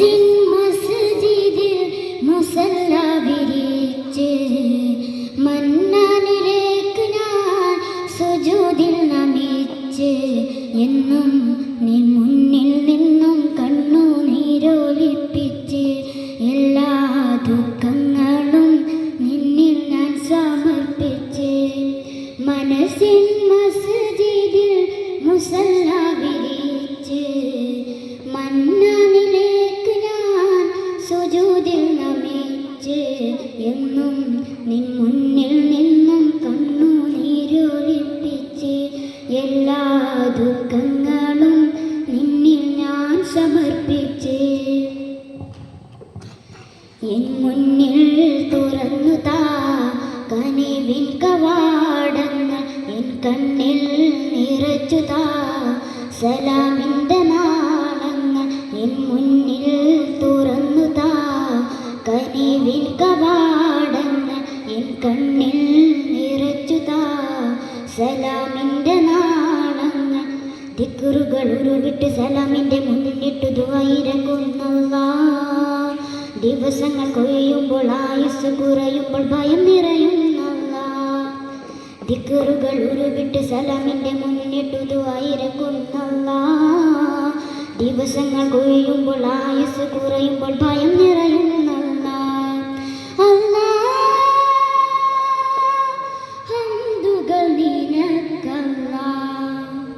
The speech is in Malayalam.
മനസ്സിൻ മസ്ജിദിൽ മുസല്ല വിരിച്ച് മന്നാനിലേക്ക് ഞാൻ സുജൂദിൽ നമിച്ച് എന്നും നിൻ മുന്നിൽ നിന്നും കണ്ണു എല്ലാ ദുഃഖങ്ങളും നിന്നിൽ ഞാൻ സമർപ്പിച്ച് മനസ്സിൻ എന്നും നിൻ മുന്നിൽ നിന്നും കണ്ണു നീരൊലിപ്പിച്ച് എല്ലാ ദുഃഖങ്ങളും നിന്നിൽ ഞാൻ സമർപ്പിച്ച്. എൻ മുന്നിൽ തുറന്നു താ കനിവിൻ കവാടങ്ങൾ എൻ കണ്ണിൽ നിറച്ചു താ സലാമിന്റെ കനിവിൻ കവാടങ്ങൾ എൻ കണ്ണിൽ നിറച്ചുതാ. സലാമിന്റെ നാളങ്ങൾ ദിക്കുറുകൾ ഉരുവിട്ട് സലാമിന്റെ മുന്നിട്ടു ദുവൈരകുന്നല്ല ദിവസങ്ങൾ കൊയ്യുമ്പോൾ ആയുസ് കുറയുമ്പോൾ ഭയം നിറയുന്നല്ല ദിക്കറുകൾ ഉരുവിട്ട് സലാമിന്റെ മുന്നിട്ടു ദുവൈരകുന്നല്ല ദിവസങ്ങൾ കൊയ്യുമ്പോൾ ആയുസ് കുറയുമ്പോൾ ഭയം